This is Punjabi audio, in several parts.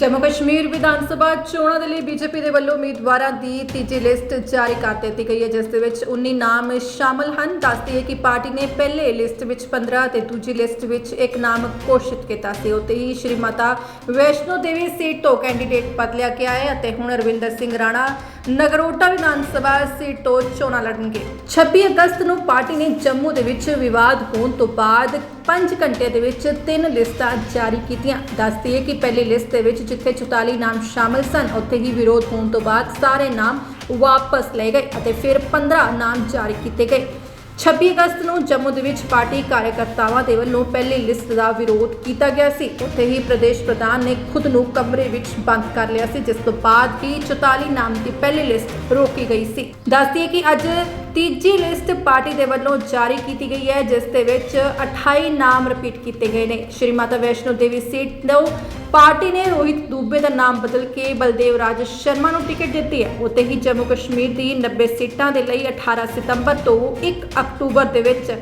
ਜੰਮੂ ਕਸ਼ਮੀਰ ਵਿਧਾਨ ਸਭਾ ਚੋਣਾਂ ਦੇ ਲਈ ਬੀਜੇਪੀ ਦੇ ਵੱਲੋਂ ਉਮੀਦਵਾਰਾਂ ਦੀ ਤੀਜੀ ਲਿਸਟ ਜਾਰੀ ਕਰ ਦਿੱਤੀ ਗਈ ਹੈ, ਜਿਸ ਦੇ ਵਿੱਚ 19 ਨਾਮ ਸ਼ਾਮਲ ਹਨ। ਦੱਸਦੀ ਹੈ ਕਿ ਪਾਰਟੀ ਨੇ ਪਹਿਲੇ ਲਿਸਟ ਵਿੱਚ 15 ਤੇ ਦੂਜੀ ਲਿਸਟ ਵਿੱਚ ਇੱਕ ਨਾਮ ਘੋਸ਼ਿਤ ਕੀਤਾ ਸੀ। ਉਤੇ ਹੀ ਸ਼੍ਰੀ ਮਾਤਾ ਵੈਸ਼ਨੋ ਦੇਵੀ ਸੀਟ ਤੋਂ ਕੈਂਡੀਡੇਟ ਬਦਲਿਆ ਗਿਆ ਹੈ ਅਤੇ ਹੁਣ ਰਵਿੰਦਰ ਸਿੰਘ ਰਾਣਾ ਨਗਰੋਟਾ ਵਿਧਾਨ ਸਭਾ ਸੀਟ ਤੋਂ ਚੋਣਾਂ ਲੜਨਗੇ। 26 ਅਗਸਤ ਨੂੰ ਪਾਰਟੀ ਨੇ ਜੰਮੂ ਦੇ ਵਿੱਚ ਵਿਵਾਦ ਹੋਣ ਤੋਂ ਬਾਅਦ 5 ਘੰਟੇ ਦੇ ਵਿੱਚ ਤਿੰਨ ਲਿਸਟਾਂ ਜਾਰੀ ਕੀਤੀਆਂ। ਦੱਸਦੀ ਹੈ ਕਿ ਪਹਿਲੀ ਲਿਸਟ ਦੇ ਵਿੱਚ ਜਿੱਥੇ 44 ਨਾਮ ਸ਼ਾਮਲ ਸਨ, ਉੱਥੇ ਹੀ ਵਿਰੋਧ ਹੋਣ ਤੋਂ ਬਾਅਦ ਸਾਰੇ ਨਾਮ ਵਾਪਸ ਲਏ ਗਏ ਅਤੇ ਫਿਰ 15 ਨਾਮ ਜਾਰੀ ਕੀਤੇ ਗਏ। 26 ਅਗਸਤ ਨੂੰ ਜੰਮੂ ਦੇ ਵਿੱਚ ਪਾਰਟੀ ਕਾਰਜਕਰਤਾਵਾਂ ਦੇ ਵੱਲੋਂ ਪਹਿਲੀ ਲਿਸਟ ਦਾ ਵਿਰੋਧ ਕੀਤਾ ਗਿਆ ਸੀ। ਉੱਥੇ ਹੀ ਪ੍ਰਦੇਸ਼ ਪ੍ਰਧਾਨ ਨੇ ਖੁਦ ਨੂੰ ਕਮਰੇ ਵਿੱਚ ਬੰਦ ਕਰ ਲਿਆ ਸੀ, ਜਿਸ ਤੋਂ ਬਾਅਦ ਹੀ 44 ਨਾਮ ਦੀ ਪਹਿਲੀ ਲਿਸਟ ਰੋਕੀ ਗਈ ਸੀ। ਦੱਸਦੀ ਹੈ ਕਿ ਅੱਜ ਤੀਜੀ ਲਿਸਟ ਪਾਰਟੀ ਦੇ ਵੱਲੋਂ ਜਾਰੀ ਕੀਤੀ ਗਈ ਹੈ, ਜਿਸ ਦੇ ਵਿੱਚ 28 ਨਾਮ ਰਿਪੀਟ ਕੀਤੇ ਗਏ ਨੇ। ਸ਼੍ਰੀ ਮਾਤਾ ਵੈਸ਼ਨੋ ਦੇਵੀ ਸੀਟ ਤੋਂ ਪਾਰਟੀ ਨੇ ਰੋਹਿਤ ਦੂਬੇ ਦਾ ਨਾਮ ਬਦਲ ਕੇ ਬਲਦੇਵ ਰਾਜ ਸ਼ਰਮਾ ਨੂੰ ਟਿਕਟ ਦਿੱਤੀ ਹੈ। ਉੱਥੇ ਹੀ ਜੰਮੂ ਕਸ਼ਮੀਰ ਦੀ 90 ਸੀਟਾਂ ਦੇ ਲਈ 18 ਸਤੰਬਰ ਤੋਂ 1 ਅਕਤੂਬਰ ਦੇ ਵਿੱਚ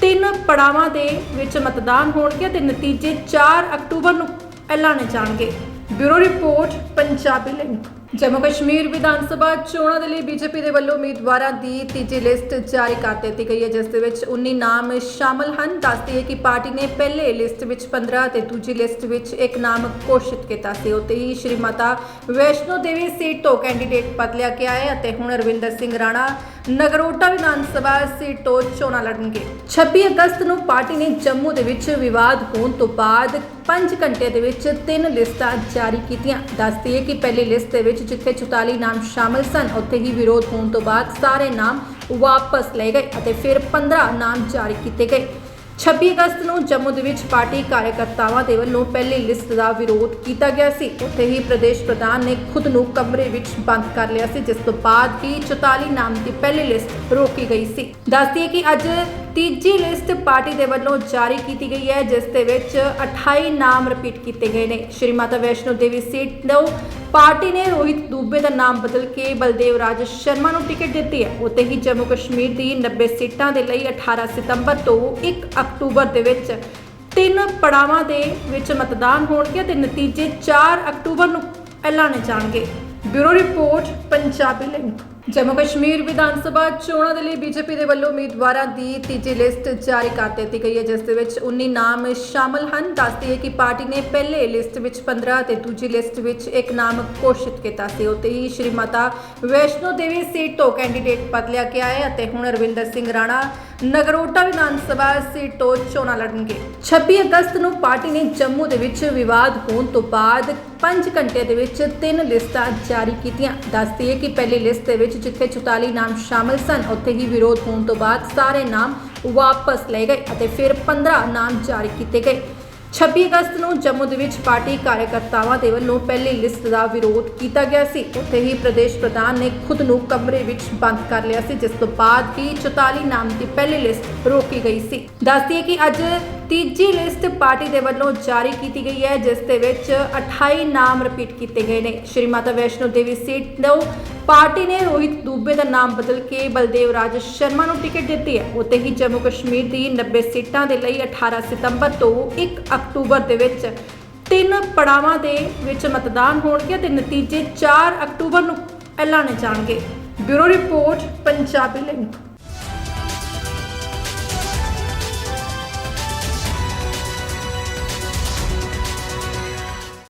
ਤਿੰਨ ਪੜਾਵਾਂ ਦੇ ਵਿੱਚ ਮਤਦਾਨ ਹੋਣਗੇ ਤੇ ਨਤੀਜੇ 4 ਅਕਤੂਬਰ ਨੂੰ ਐਲਾਨੇ ਜਾਣਗੇ। Bureau report, Punjabi link Jammu Kashmir Vidhan Sabha ਚੋਣਾਂ ਦੇ ਲਈ ਬੀਜੇਪੀ ਦੇ ਵੱਲੋਂ ਉਮੀਦਵਾਰਾਂ ਦੀ ਤੀਜੀ ਲਿਸਟ ਜਾਰੀ ਕਰ ਦਿੱਤੀ ਗਈ ਹੈ, ਜਿਸ ਦੇ ਵਿੱਚ 19 ਨਾਮ ਸ਼ਾਮਲ ਹਨ। ਦੱਸਦੀ ਹੈ ਕਿ ਪਾਰਟੀ ਨੇ ਪਹਿਲੇ ਲਿਸਟ ਵਿੱਚ 15 ਤੇ ਦੂਜੀ ਲਿਸਟ ਵਿੱਚ ਇੱਕ ਨਾਮ ਘੋਸ਼ਿਤ ਕੀਤਾ ਸੀ। ਉਤੇ ਹੀ ਸ਼੍ਰੀ ਮਾਤਾ ਵੈਸ਼ਨੋ ਦੇਵੀ ਸੀਟ ਤੋਂ ਕੈਂਡੀਡੇਟ ਬਦਲਿਆ ਗਿਆ ਹੈ ਅਤੇ ਹੁਣ ਰਵਿੰਦਰ ਸਿੰਘ ਰਾਣਾ ਨਗਰੋਟਾ ਵਿਧਾਨ ਸਭਾ ਸੀਟ ਤੋਂ ਚੋਣਾਂ ਲੜਨਗੇ। 26 ਅਗਸਤ ਨੂੰ ਪਾਰਟੀ ਨੇ ਜੰਮੂ ਦੇ ਵਿੱਚ ਵਿਵਾਦ ਹੋਣ ਤੋਂ ਬਾਅਦ 5 ਘੰਟੇ ਦੇ ਵਿੱਚ ਤਿੰਨ ਲਿਸਟਾਂ ਜਾਰੀ ਕੀਤੀਆਂ। ਦੱਸਦੀ ਹੈ ਕਿ ਪਹਿਲੀ ਲਿਸਟ ਦੇ ਵਿੱਚ ਜਿੱਥੇ 44 ਨਾਮ ਸ਼ਾਮਲ ਸਨ, ਉੱਥੇ ਹੀ ਵਿਰੋਧ ਹੋਣ ਤੋਂ ਬਾਅਦ ਸਾਰੇ ਨਾਮ ਵਾਪਸ ਲਏ ਗਏ ਅਤੇ ਫਿਰ 15 ਨਾਮ ਜਾਰੀ ਕੀਤੇ ਗਏ। 26 ਅਗਸਤ ਨੂੰ ਜੰਮੂ ਦੇ ਵਿੱਚ ਪਾਰਟੀ ਕਾਰਜਕਰਤਾਵਾਂ ਦੇ ਵੱਲੋਂ ਪਹਿਲੀ ਲਿਸਟ ਦਾ ਵਿਰੋਧ ਕੀਤਾ ਗਿਆ ਸੀ। ਉੱਥੇ ਹੀ ਪ੍ਰਦੇਸ਼ ਪ੍ਰਧਾਨ ਨੇ ਖੁਦ ਨੂੰ ਕਮਰੇ ਵਿੱਚ ਬੰਦ ਕਰ ਲਿਆ ਸੀ, ਜਿਸ ਤੋਂ ਬਾਅਦ ਹੀ 44 ਨਾਮ ਦੀ ਪਹਿਲੀ ਲਿਸਟ ਰੋਕੀ ਗਈ ਸੀ। ਦੱਸਦੀ ਕਿ ਅੱਜ ਤੀਜੀ ਲਿਸਟ ਪਾਰਟੀ ਦੇ ਵੱਲੋਂ ਜਾਰੀ ਕੀਤੀ ਗਈ ਹੈ, ਜਿਸ ਦੇ ਵਿੱਚ 28 ਨਾਮ ਰਿਪੀਟ ਕੀਤੇ ਗਏ ਨੇ। ਸ਼੍ਰੀ ਮਾਤਾ ਵੈਸ਼ਨੋ ਦੇਵੀ ਸੀਟ ਤੋਂ ਪਾਰਟੀ ਨੇ ਰੋਹਿਤ ਦੂਬੇ ਦਾ ਨਾਮ ਬਦਲ ਕੇ ਬਲਦੇਵ ਰਾਜ ਸ਼ਰਮਾ ਨੂੰ ਟਿਕਟ ਦਿੱਤੀ ਹੈ। ਉੱਥੇ ਹੀ ਜੰਮੂ ਕਸ਼ਮੀਰ ਦੀ 90 ਸੀਟਾਂ ਦੇ ਲਈ 18 ਸਤੰਬਰ ਤੋਂ 1 ਅਕਤੂਬਰ ਦੇ ਵਿੱਚ ਤਿੰਨ ਪੜਾਵਾਂ ਦੇ ਵਿੱਚ ਮਤਦਾਨ ਹੋਣਗੇ ਤੇ ਨਤੀਜੇ 4 ਅਕਤੂਬਰ ਨੂੰ ਐਲਾਨੇ ਜਾਣਗੇ। Bureau report, Punjabi link Jammu Kashmir Vidhan Sabha ਚੋਣਾਂ ਦੇ ਲਈ ਬੀਜੇਪੀ ਦੇ ਵੱਲੋਂ ਉਮੀਦਵਾਰਾਂ ਦੀ ਤੀਜੀ ਲਿਸਟ ਜਾਰੀ ਕਰ ਦਿੱਤੀ ਗਈ ਹੈ, ਜਿਸ ਦੇ ਵਿੱਚ 19 ਨਾਮ ਸ਼ਾਮਲ ਹਨ। ਦੱਸਦੀ ਹੈ ਕਿ ਪਾਰਟੀ ਨੇ ਪਹਿਲੇ ਲਿਸਟ ਵਿੱਚ 15 ਤੇ ਦੂਜੀ ਲਿਸਟ ਵਿੱਚ ਇੱਕ ਨਾਮ ਘੋਸ਼ਿਤ ਕੀਤਾ ਸੀ। ਉਤੇ ਹੀ ਸ਼੍ਰੀ ਮਾਤਾ ਵੈਸ਼ਨੋ ਦੇਵੀ ਸੀਟ ਤੋਂ ਕੈਂਡੀਡੇਟ ਬਦਲਿਆ ਗਿਆ ਹੈ ਅਤੇ ਹੁਣ ਰਵਿੰਦਰ ਸਿੰਘ ਰਾਣਾ ਨਗਰੋਟਾ ਵਿਧਾਨ ਸਭਾ ਸੀਟ ਤੋਂ ਚੋਣਾਂ ਲੜਨਗੇ। 26 ਅਗਸਤ ਨੂੰ ਪਾਰਟੀ ਨੇ ਜੰਮੂ ਦੇ ਵਿੱਚ ਵਿਵਾਦ ਹੋਣ ਤੋਂ ਬਾਅਦ 5 ਘੰਟੇ ਦੇ ਵਿੱਚ ਤਿੰਨ ਲਿਸਟਾਂ ਜਾਰੀ ਕੀਤੀਆਂ। ਦੱਸਦੀ ਹੈ ਕਿ ਪਹਿਲੀ ਲਿਸਟ ਦੇ ਵਿੱਚ ਜਿੱਥੇ 44 ਨਾਮ ਸ਼ਾਮਲ ਸਨ, ਉੱਥੇ ਹੀ ਵਿਰੋਧ ਹੋਣ ਤੋਂ ਬਾਅਦ ਸਾਰੇ ਨਾਮ ਵਾਪਸ ਲਏ ਗਏ ਅਤੇ ਫਿਰ 15 ਨਾਮ ਜਾਰੀ ਕੀਤੇ ਗਏ। 26 ਅਗਸਤ ਨੂੰ ਜੰਮੂ ਦੇ ਵਿੱਚ ਪਾਰਟੀ ਕਾਰਜਕਰਤਾਵਾਂ ਦੇ ਵੱਲੋਂ ਪਹਿਲੀ ਲਿਸਟ ਦਾ ਵਿਰੋਧ ਕੀਤਾ ਗਿਆ ਸੀ। ਉੱਥੇ ਹੀ ਪ੍ਰਦੇਸ਼ ਪ੍ਰਧਾਨ ਨੇ ਖੁਦ ਨੂੰ ਕਮਰੇ ਵਿੱਚ ਬੰਦ ਕਰ ਲਿਆ ਸੀ, ਜਿਸ ਤੋਂ ਬਾਅਦ ਹੀ 44 ਨਾਮ ਦੀ ਪਹਿਲੀ ਲਿਸਟ ਰੋਕੀ ਗਈ ਸੀ। ਦੱਸਦੀ ਹੈ ਕਿ ਅੱਜ ਤੀਜੀ ਲਿਸਟ ਪਾਰਟੀ ਦੇ ਵੱਲੋਂ ਜਾਰੀ ਕੀਤੀ ਗਈ ਹੈ, ਜਿਸ ਦੇ ਵਿੱਚ 28 ਨਾਮ ਰਿਪੀਟ ਕੀਤੇ ਗਏ ਨੇ। ਸ਼੍ਰੀ ਮਾਤਾ ਵੈਸ਼ਨੋ ਦੇਵੀ ਸੀਟ ਤੋਂ ਪਾਰਟੀ ਨੇ ਰੋਹਿਤ ਦੂਬੇ ਦਾ ਨਾਮ ਬਦਲ ਕੇ ਬਲਦੇਵ ਰਾਜ ਸ਼ਰਮਾ ਨੂੰ ਟਿਕਟ ਦਿੱਤੀ ਹੈ। ਉੱਥੇ ਹੀ ਜੰਮੂ ਕਸ਼ਮੀਰ ਦੀ 90 ਸੀਟਾਂ ਦੇ ਲਈ 18 ਸਤੰਬਰ ਤੋਂ 1 ਅਕਤੂਬਰ ਦੇ ਵਿੱਚ ਤਿੰਨ ਪੜਾਵਾਂ ਦੇ ਵਿੱਚ ਮਤਦਾਨ ਹੋਣਗੇ ਤੇ ਨਤੀਜੇ 4 ਅਕਤੂਬਰ ਨੂੰ ਐਲਾਨੇ ਜਾਣਗੇ। Bureau report, Punjabi link